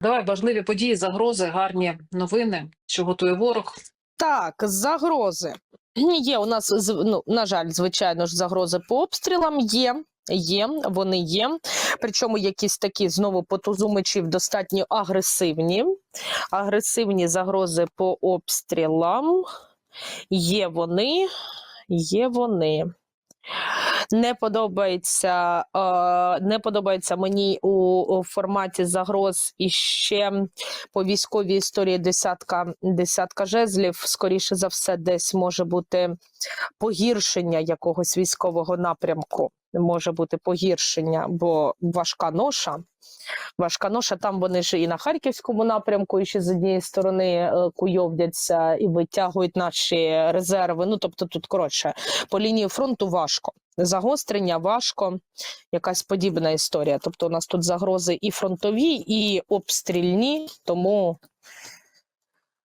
Давай важливі події, загрози, гарні новини, що готує ворог. Так, загрози. Є у нас, ну, на жаль, звичайно ж, загрози по обстрілам є. Є, вони є. Причому якісь такі знову по тузу мечів достатньо агресивні. Агресивні загрози по обстрілам. Є вони. Є вони. Не подобається, е, не подобається мені у, у форматі загроз і ще по військовій історії десятка, десятка жезлів. Скоріше за все, десь може бути погіршення якогось військового напрямку. Може бути погіршення, бо важка ноша. Важка ноша, там вони ж і на харківському напрямку, і ще з однієї сторони е, куйовдяться і витягують наші резерви. Ну тобто, тут коротше по лінії фронту важко. Загострення важко, якась подібна історія. Тобто, у нас тут загрози і фронтові, і обстрільні, тому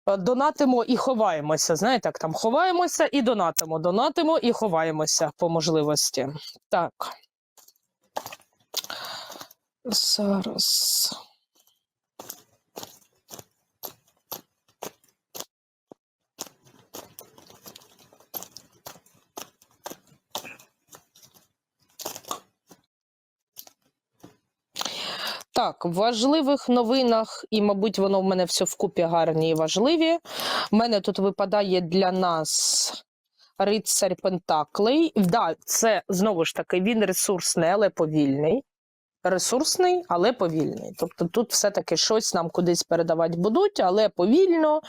е, донатимо і ховаємося. Знаєте, як там ховаємося і донатимо, донатимо і ховаємося по можливості. Так. Зараз. Так, в важливих новинах, і, мабуть, воно в мене все вкупі гарні і важливі. У мене тут випадає для нас рицарь Пентаклей. Да, це знову ж таки він ресурсний, але повільний. Ресурсний, але повільний. Тобто тут все-таки щось нам кудись передавати будуть, але повільно,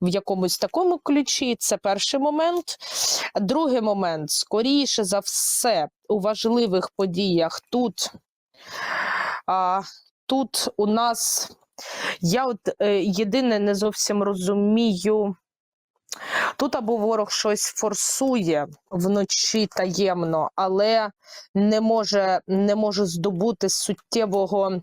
в якомусь такому ключі. Це перший момент. Другий момент, скоріше за все, у важливих подіях тут. А, тут у нас я от е, єдине не зовсім розумію. Тут або ворог щось форсує вночі таємно, але не може, не може здобути суттєвого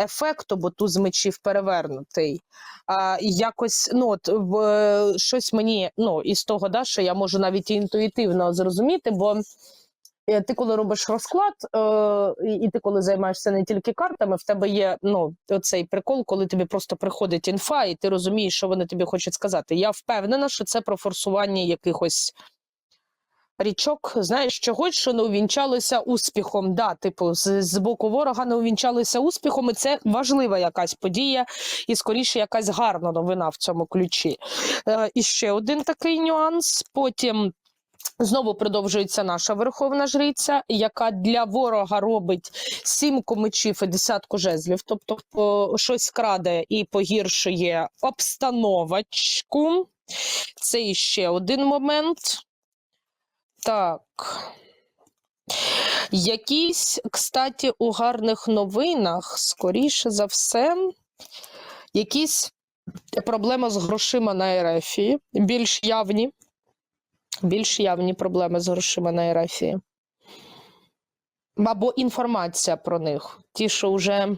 ефекту, бо туз мечів перевернутий. А, якось ну, от, в, е, щось мені ну, із того, да, що я можу навіть інтуїтивно зрозуміти, бо ти, коли робиш розклад, е, і ти коли займаєшся не тільки картами, в тебе є ну, цей прикол, коли тобі просто приходить інфа, і ти розумієш, що вони тобі хочуть сказати. Я впевнена, що це про форсування якихось річок, знаєш, чогось, що не увінчалося успіхом. Да, типу, з, з боку ворога не увінчалися успіхом, і це важлива якась подія, і скоріше якась гарна новина в цьому ключі. Е, і ще один такий нюанс. Потім. Знову продовжується наша верховна жриця, яка для ворога робить сімку мечів і десятку жезлів, тобто щось краде і погіршує обстановочку. Це іще один момент. Так. Якісь, кстати, у гарних новинах, скоріше за все, якісь проблеми з грошима на Ерефії, більш явні більш явні проблеми з грошима на Ерефії. Або інформація про них, ті, що вже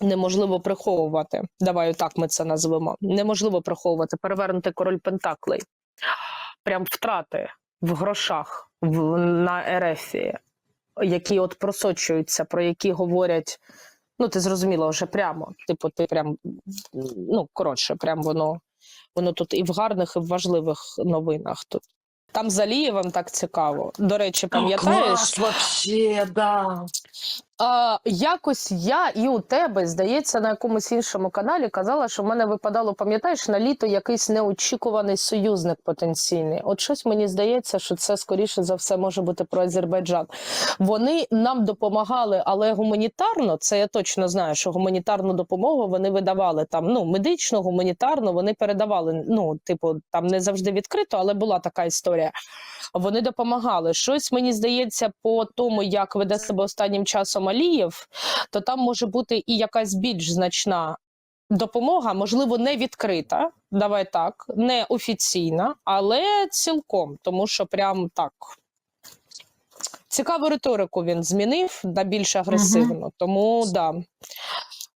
неможливо приховувати. Давай так ми це назвемо. Неможливо приховувати, перевернути король Пентаклей. Прям втрати в грошах в, на Ерефії, які от просочуються, про які говорять. Ну, ти зрозуміла вже прямо. Типу, ти прям, ну, коротше, прям воно, воно тут і в гарних, і в важливих новинах. Тут. Там з Алієвим так цікаво. До речі, пам'ятаєш? Клас, вообще, да. А, якось я і у тебе, здається, на якомусь іншому каналі казала, що в мене випадало, пам'ятаєш, на літо якийсь неочікуваний союзник потенційний. От щось мені здається, що це скоріше за все може бути про Азербайджан. Вони нам допомагали, але гуманітарно, це я точно знаю, що гуманітарну допомогу вони видавали там, ну, медичну, гуманітарну, вони передавали. Ну, типу, там не завжди відкрито, але була така історія. Вони допомагали. Щось мені здається, по тому, як веде себе останнім часом Алієв, то там може бути і якась більш значна допомога, можливо, не відкрита. Давай так, не офіційна, але цілком, тому що прям так. Цікаву риторику він змінив на більш агресивно, тому да.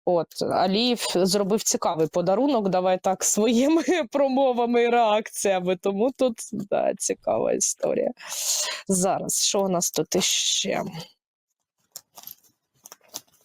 От Алієв зробив цікавий подарунок. Давай так своїми промовами і реакціями. Тому тут да, цікава історія. Зараз що у нас тут іще?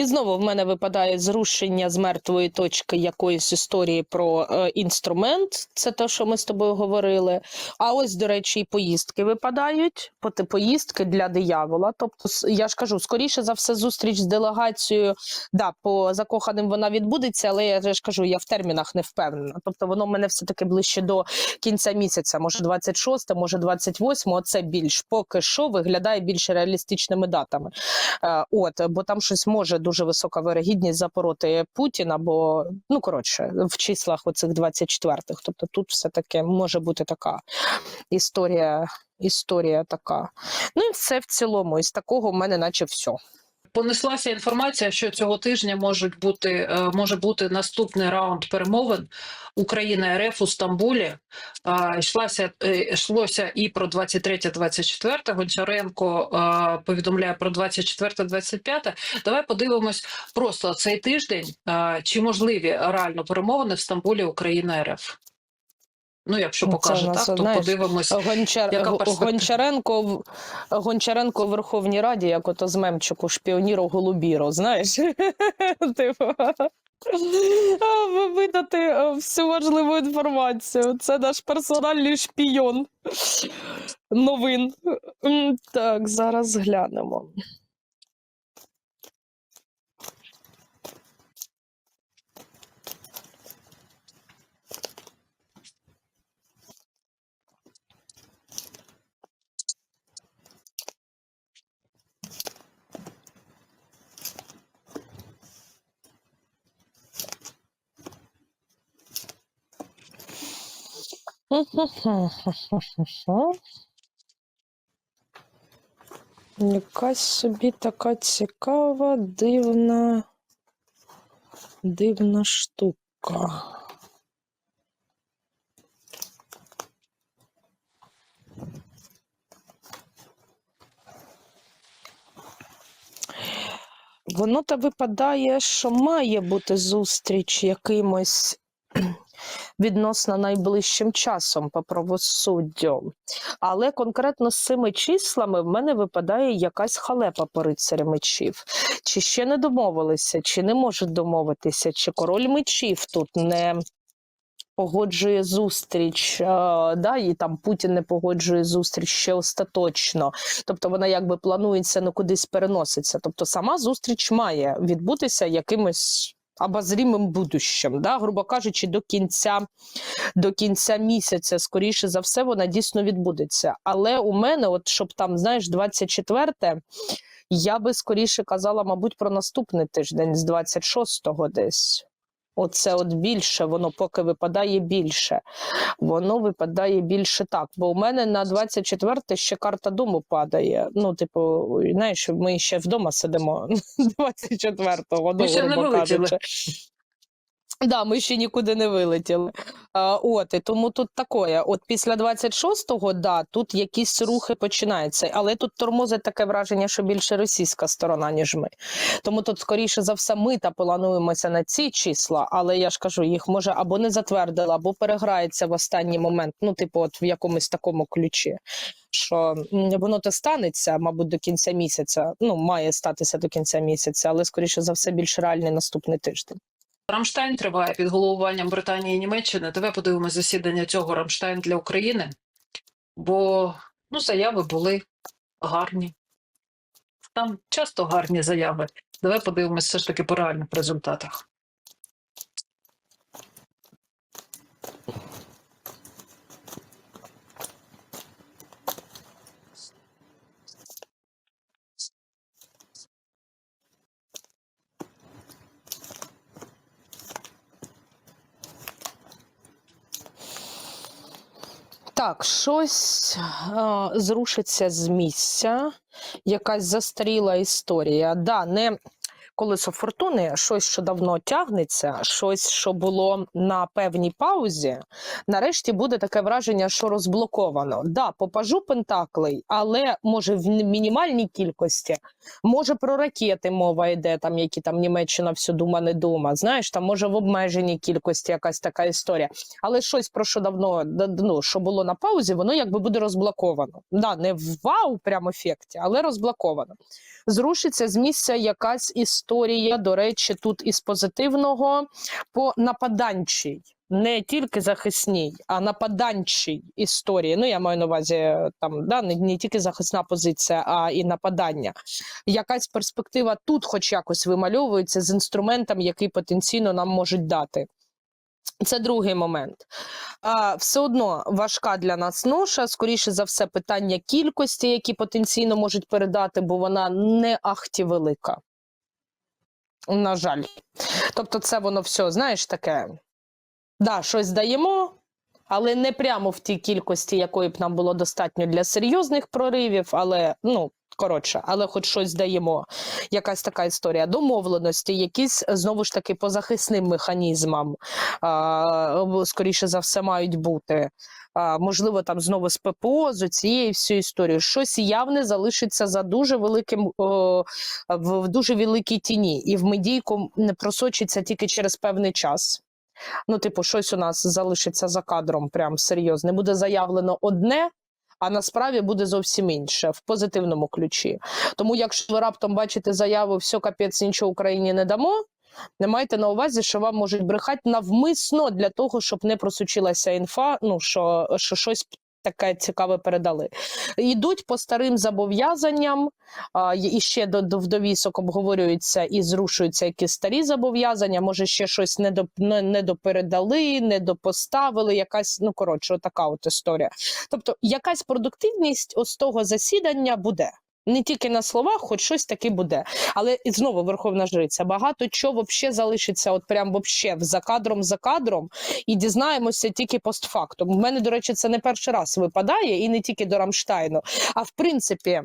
І знову в мене випадає зрушення з мертвої точки якоїсь історії про е, інструмент. Це те, що ми з тобою говорили. А ось, до речі, і поїздки випадають. Поїздки для диявола. Тобто, я ж кажу, скоріше за все, зустріч з делегацією. Да, по закоханим вона відбудеться, але я ж кажу, я в термінах не впевнена. Тобто, воно в мене все таки ближче до кінця місяця, може 26, може 28, Оце більш поки що виглядає більш реалістичними датами. Е, От, бо там щось може дуже висока вирогідність запороти Путіна, бо ну коротше, в числах оцих 24-х. Тобто тут все таки може бути така історія. Історія така. Ну і все в цілому. Із такого в мене, наче все. Понеслася інформація, що цього тижня можуть бути е, може бути наступний раунд перемовин Україна РФ у Стамбулі. Йшлася е, йшлося і про 23-24. Гончаренко е, повідомляє про 24-25. Давай подивимось просто цей тиждень, чи можливі реально перемовини в Стамбулі Україна РФ. Ну, якщо Ну, покаже нас, так, то знаєш, подивимось. Гончар... Яка Гончаренко, в- Гончаренко в Верховній Раді, як ото з мемчику шпіоніро голубіро, знаєш? Типу. Видати всю важливу інформацію. Це наш персональний шпійон новин. Так, зараз глянемо. Якась собі така цікава, дивна, дивна штука. Воно та випадає, що має бути зустріч якимось відносно найближчим часом по правосуддю. Але конкретно з цими числами в мене випадає якась халепа по рицаря мечів. Чи ще не домовилися, чи не можуть домовитися, чи король мечів тут не погоджує зустріч, е, да, і там Путін не погоджує зустріч ще остаточно. Тобто вона якби планується, ну кудись переноситься. Тобто сама зустріч має відбутися якимось. Обозрімим будущим, да, грубо кажучи, до кінця, до кінця місяця, скоріше за все, вона дійсно відбудеться. Але у мене, от щоб там, знаєш, 24-те, я би скоріше казала, мабуть, про наступний тиждень з 26-го десь. Оце от більше, воно поки випадає більше. Воно випадає більше так. Бо у мене на 24 ще карта дому падає. Ну, типу, знаєш, ми ще вдома сидимо 24-го, Ми ще не вилетіли. Да, ми ще нікуди не вилетіли. А, от, і тому тут такое. От після 26-го, да, тут якісь рухи починаються, але тут тормозить таке враження, що більше російська сторона, ніж ми. Тому тут, скоріше за все, ми та плануємося на ці числа, але я ж кажу, їх може або не затвердила, або переграється в останній момент, ну, типу, от в якомусь такому ключі. Що воно то станеться, мабуть, до кінця місяця. Ну, має статися до кінця місяця, але скоріше за все більш реальний наступний тиждень. Рамштайн триває під головуванням Британії і Німеччини. Давай подивимось засідання цього Рамштайн для України, бо ну, заяви були гарні. Там часто гарні заяви. Давай подивимось все ж таки по реальних результатах. Так, щось е, зрушиться з місця, якась застаріла історія. Да, не колесо фортуни, щось, що давно тягнеться, щось, що було на певній паузі. Нарешті буде таке враження, що розблоковано. Да, попажу пентаклей, але може в мінімальній кількості. Може про ракети мова йде, там які там Німеччина всю дума не дума. Знаєш, там може в обмеженій кількості якась така історія. Але щось про що давно да- ну, що було на паузі, воно якби буде розблоковано. Да, не в вау, прям ефекті, але розблоковано. Зрушиться з місця якась історія. Історія, до речі, тут із позитивного по нападанчій. Не тільки захисній, а нападанчій історії. Ну, я маю на увазі е, там да, не, не тільки захисна позиція, а і нападання. Якась перспектива тут, хоч якось вимальовується з інструментом, який потенційно нам можуть дати. Це другий момент. А, все одно важка для нас ноша, скоріше за все, питання кількості, які потенційно можуть передати, бо вона не ахті велика. На жаль. Тобто, це воно все, знаєш, таке. Да, щось даємо, але не прямо в тій кількості, якої б нам було достатньо для серйозних проривів, але ну. Коротше, але хоч щось даємо. Якась така історія. Домовленості, якісь знову ж таки по захисним механізмам, а, скоріше за все, мають бути. А, можливо, там знову з ППО, з цією всю історією. Щось явне залишиться за дуже великим о, в дуже великій тіні, і в медійку не просочиться тільки через певний час. Ну, типу, щось у нас залишиться за кадром, прям серйозне. Буде заявлено одне, а насправді буде зовсім інше в позитивному ключі. Тому, якщо ви раптом бачите заяву, все капець, нічого Україні не дамо. Не майте на увазі, що вам можуть брехати навмисно для того, щоб не просучилася інфа, ну що, що щось таке цікаве передали. Йдуть по старим зобов'язанням, і ще до, до довісок обговорюються і зрушуються якісь старі зобов'язання. Може, ще щось не до не, не допередали, не допоставили. Якась ну коротше, така от історія. Тобто, якась продуктивність ось того засідання буде. Не тільки на словах, хоч щось таке буде. Але і знову Верховна Жриця. Багато чого взагалі залишиться, от прям вообще за кадром за кадром, і дізнаємося тільки постфактом. У мене, до речі, це не перший раз випадає, і не тільки до Рамштайну, а в принципі.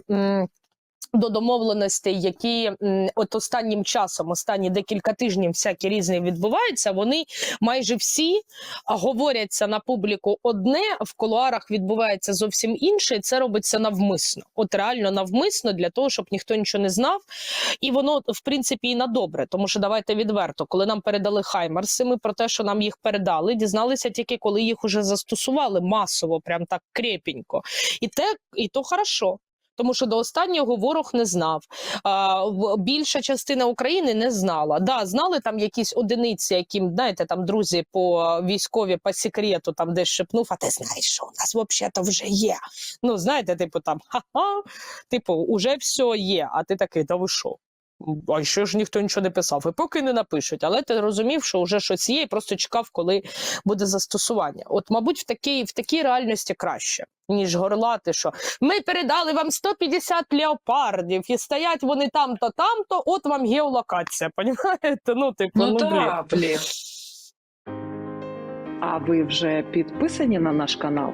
До домовленостей, які от останнім часом, останні декілька тижнів, всякі різні відбуваються, вони майже всі говоряться на публіку одне, в кулуарах відбувається зовсім інше, і це робиться навмисно. От реально навмисно для того, щоб ніхто нічого не знав. І воно, в принципі, і на добре. Тому що давайте відверто, коли нам передали Хаймарси, ми про те, що нам їх передали, дізналися тільки коли їх уже застосували масово, прям так крепенько. І те, і то хорошо. Тому що до останнього ворог не знав. А, більша частина України не знала. Да, знали там якісь одиниці, яким знаєте, там друзі по військові по секрету там десь шепнув, а ти знаєш, що у нас взагалі-то вже є. Ну, знаєте, типу там ха-ха, типу, уже все є. А ти такий, да ви що? А ще ж ніхто нічого не писав. І поки не напишуть, але ти розумів, що вже щось є, і просто чекав, коли буде застосування. От, мабуть, в такій, в такій реальності краще, ніж горлати, що ми передали вам 150 леопардів, і стоять вони там-то, там-то, от вам геолокація. Понімаєте? Ну, типу, Ну, ну, блін. так, блін. А ви вже підписані на наш канал?